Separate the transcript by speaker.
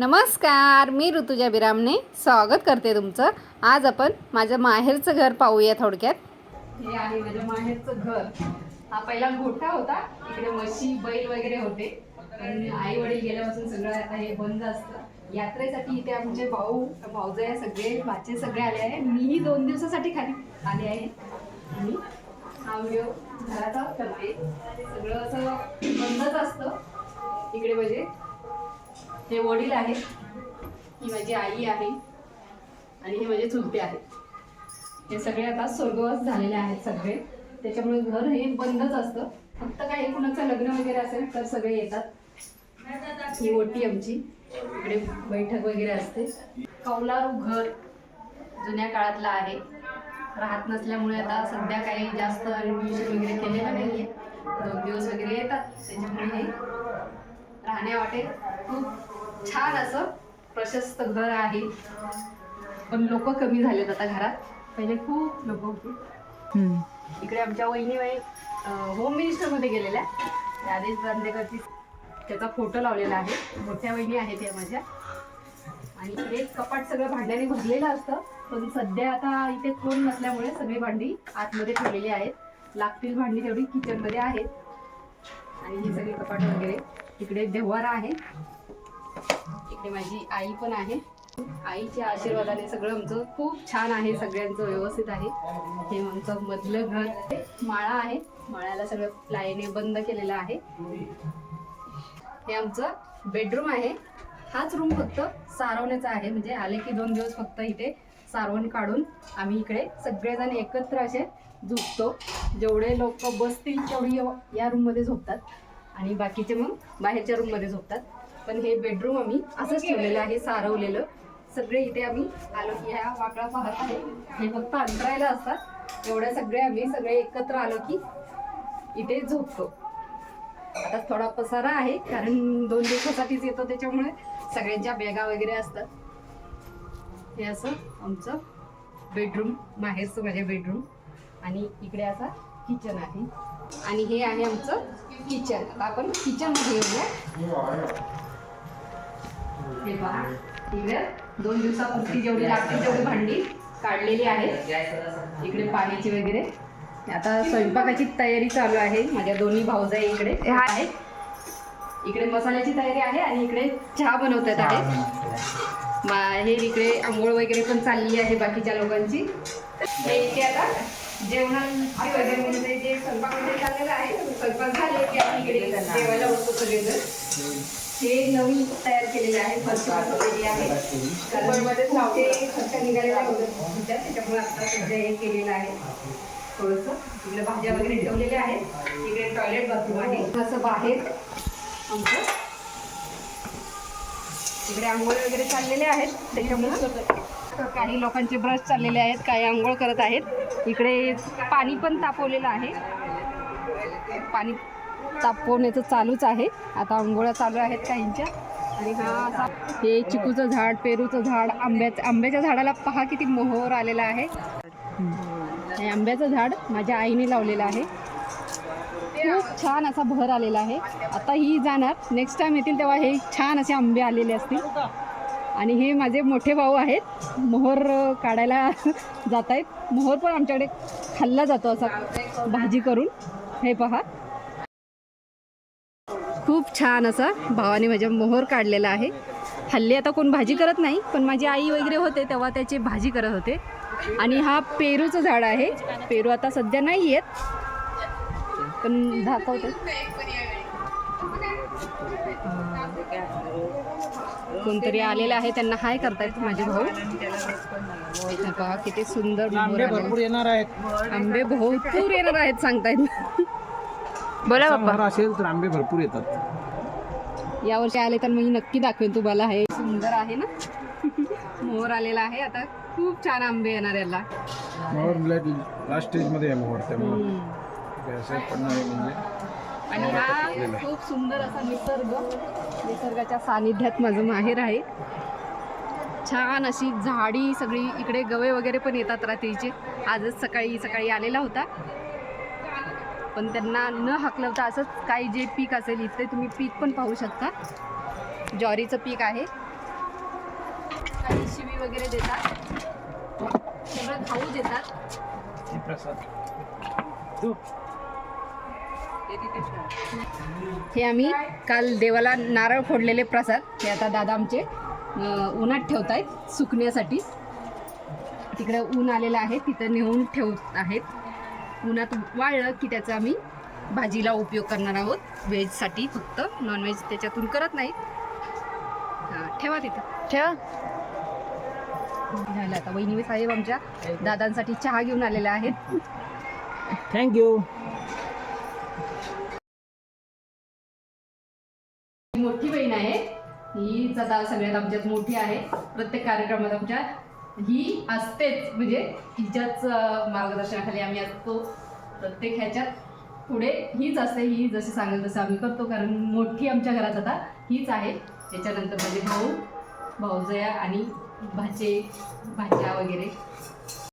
Speaker 1: नमस्कार मी ऋतुजा बिरामने स्वागत करते तुमचं. आज आपण माझं माहेरचं घर पाहूया थोडक्यात. हे आहे माझ्या माहेरचं घर. हा पहिला गोठा होता. इकडे म्हशी बैल वगैरे होते. पण आई वडील गेल्यापासून सगळं आता हे बंद असतं. यात्रेसाठी इथे आमचे भाऊ भाऊजय सगळे भाचे सगळे आले आहे. मीही दोन दिवसासाठी खाली आले आहे. आणि हा व्हिडिओ घराचा करते सगळं असं बंदच असतं. इकडे म्हणजे हे वडील आहेत. ही माझी आई आहे. आणि हे माझे चुलते आहेत. हे सगळे आता स्वर्गवास झालेले आहेत सगळे. त्याच्यामुळे घर हे बंदच असतं. फक्त काही कुणाचं लग्न वगैरे असेल तर सगळे येतात. ही ओटी आमची. इकडे बैठक वगैरे असते. कौलारू घर जुन्या काळातलं आहे. राहत नसल्यामुळे आता सध्या काही जास्त रिनोव्हेशन वगैरे केलेलं आहे दोन दिवस वगैरे येतात. त्याच्यामुळे हे राहण्या वाटेल खूप छान असं प्रशस्त घर आहे. पण लोक कमी झालेत आता घरात. पहिले खूप लोक होते. इकडे आमच्या वहिनीबाई होम मिनिस्टरमध्ये गेलेल्या. त्या आधीच बांदेकरची त्याचा फोटो लावलेला आहे. मोठ्या वहिनी आहेत या माझ्या. आणि इकडे कपाट सगळं भांड्याने भरलेलं असतं. पण सध्या आता इथे कोण नसल्यामुळे सगळी भांडी आतमध्ये ठेवलेली आहेत. लागतील भांडी तेवढी किचनमध्ये आहेत. आणि ही सगळी कपाट वगैरे. इकडे देव्हारा आहे. इकडे माझी आई पण आहे. आईच्या आशीर्वादाने सगळं आमचं खूप छान आहे सगळ्यांचं व्यवस्थित आहे. हे आमचं मधलं घर माळा आहे. माळ्याला सगळं लाईने बंद केलेलं आहे. हे आमचं बेडरूम आहे. हाच रूम फक्त सारवण्याचा आहे. म्हणजे आले की दोन दिवस फक्त इथे सारवण काढून आम्ही इकडे सगळेजण एकत्र असे झोपतो. जेवढे लोक बसतील तेवढी या रूममध्ये झोपतात. आणि बाकीचे मग बाहेरच्या रूममध्ये झोपतात. पण हे बेडरूम आम्ही असंच ठेवलेलं आहे सारवलेलं. सगळे इथे आम्ही आलो की ह्या वाकडा पाहत आहे. हे फक्त अंतरायला असतात. एवढ्या सगळे आम्ही सगळे एकत्र आलो की इथे झोपतो. आता थोडा पसारा आहे कारण दोन दिवसासाठीच येतो त्याच्यामुळे सगळ्यांच्या बॅगा वगैरे असतात. हे असं आमचं बेडरूम बाहेरचं माझ्या बेडरूम आणि इकडे असा किचन आहे. आणि हे आहे आमचं किचन आता आपण किचनमध्ये येऊया. हे पहा. इकडे दोन दिवसापूर्वी जेवढी लागतील तेवढी भांडी काढलेली आहेत इकडे पाण्याची वगैरे. आता स्वयंपाकाची तयारी चालू आहे. माझ्या दोन्ही भाऊजाई इकडे आहेत. इकडे मसाल्याची तयारी आहे आणि इकडे चहा बनवतात आहे बाहेर इकडे आंघोळ वगैरे पण चालली आहे बाकीच्या लोकांची. हे इथे आता जेवणाची वगैरे म्हणजे जे स्वयंपाक वगैरे चाललेला आहे स्वयंपाक झाले की आम्ही इकडे जेवायला बसतो सगळेजण. हे नवीन तयार केलेले आहे फरशी बसवलेली आहे कारण ते खर्च निघालेला होता सध्या, त्याच्यामुळे आता सध्या हे केलेलं आहे. थोडंसं. इकडे भाज्या वगैरे ठेवलेल्या आहेत. इकडे टॉयलेट बाथरूम आहे. असं बाहेर आमचं. इकडे आंघोळ वगैरे चाललेले आहेत. त्याच्यामुळे काही लोकांचे ब्रश चाललेले आहेत काही आंघोळ करत आहेत. इकडे पाणी पण तापवलेलं आहे. पाणी तापवण्याचं चालूच आहे. आता आंघोळ्या चालू आहेत काहींच्या. आणि हा असा हे चिकूचं झाड पेरूचं झाड आंब्याचं आंब्याच्या झाडाला पहा किती मोहर आलेला आहे. हे आंब्याचं झाड माझ्या आईने लावलेलं आहे. खूप छान असा भर आलेला आहे. आता ही जाणार. नेक्स्ट टाइम येतील तेव्हा हे छान असे आंबे आलेले असतील. आणि हे माझे मोठे भाऊ आहेत. मोहर काढायला जात आहेत मोहर पण आमच्याकडे खाल्ला जातो असा भाजी करून. हे पहा. खूप छान असा भावाने माझ्या मोहर काढलेला आहे. हल्ली आता कोण भाजी करत नाही पण माझी आई वगैरे होते तेव्हा त्याची भाजी करत होते. आणि हा पेरूचं झाड आहे. पेरू आता सध्या नाही आहेत पण दाखवतो. कोणतरी आलेलं आहे त्यांना हाय करतायत माझे भाऊ. किती सुंदर.
Speaker 2: भरपूर येणार आहेत.
Speaker 1: आंबे भरपूर येणार आहेत सांगतायत. बोला बाप्पा
Speaker 2: समोर असेल तर आंबे भरपूर येतात.
Speaker 1: यावर्षी आले तर मी नक्की दाखवेन तुम्हाला. हे सुंदर आहे ना? मोहर आलेला आहे. आता खूप छान आंबे येणार याला.
Speaker 2: मोहर लास्ट स्टेजमध्ये आहे मोहर त्यामुळे
Speaker 1: हम्म.
Speaker 2: ते असं पडणार आहे म्हणजे.
Speaker 1: आणि हा खूप सुंदर असा निसर्ग. निसर्गाच्या सानिध्यात माझं माहेर आहे. छान अशी झाडी सगळी इकडे गवे वगैरे पण येतात रात्रीचे. आजच सकाळी सकाळी आलेला होता. पण त्यांना न हाकलवता असंच काही जे पीक असेल इथे तुम्ही पीक पण पाहू शकता. ज्वारीचं पीक आहे. काही शिवी वगैरे देतात. सगळं खाऊ देतात.
Speaker 2: हे प्रसाद.
Speaker 1: हे आम्ही काल देवाला नारळ फोडलेले प्रसाद. हे आता दादा आमचे उन्हात ठेवत आहेत सुकण्यासाठी. तिकडे ऊन आलेलं आहे. तिथं नेऊन ठेवत आहेत. उन्हात वाळलं की त्याचा आम्ही भाजीला उपयोग करणार आहोत. व्हेजसाठी फक्त नॉनव्हेज त्याच्यातून करत नाही हां ठेवा तिथं.
Speaker 3: ठेवा.
Speaker 1: झालं आता वहिनी साहेब आमच्या दादांसाठी चहा घेऊन आलेल्या आहेत.
Speaker 2: थँक्यू
Speaker 1: मोठी बहीण आहे. ही आता सगळ्यात आमच्यात मोठी आहे. प्रत्येक कार्यक्रमात आमच्या ही असतेच. म्हणजे हिच्याच मार्गदर्शनाखाली आम्ही असतो. प्रत्येक ह्याच्यात पुढे हीच असते ही जशी सांगेल तसं आम्ही करतो. कारण मोठी आमच्या घरात आता हीच आहे. त्याच्यानंतर म्हणजे भाऊ भाऊजया आणि भाचे भाज्या वगैरे.